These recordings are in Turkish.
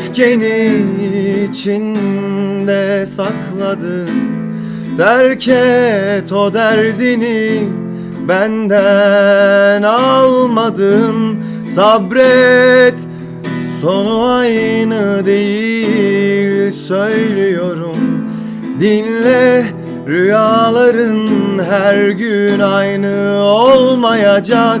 öfkeni içinde sakladın. Terk et o derdini benden almadın. Sabret sonu aynı değil söylüyorum. Dinle rüyaların her gün aynı olmayacak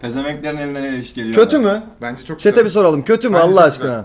Pezemeklerin elinden el iş geliyor. Kötü mü? Bence çok Çete bir soralım. Kötü mü Bence Allah çok aşkına? güzel.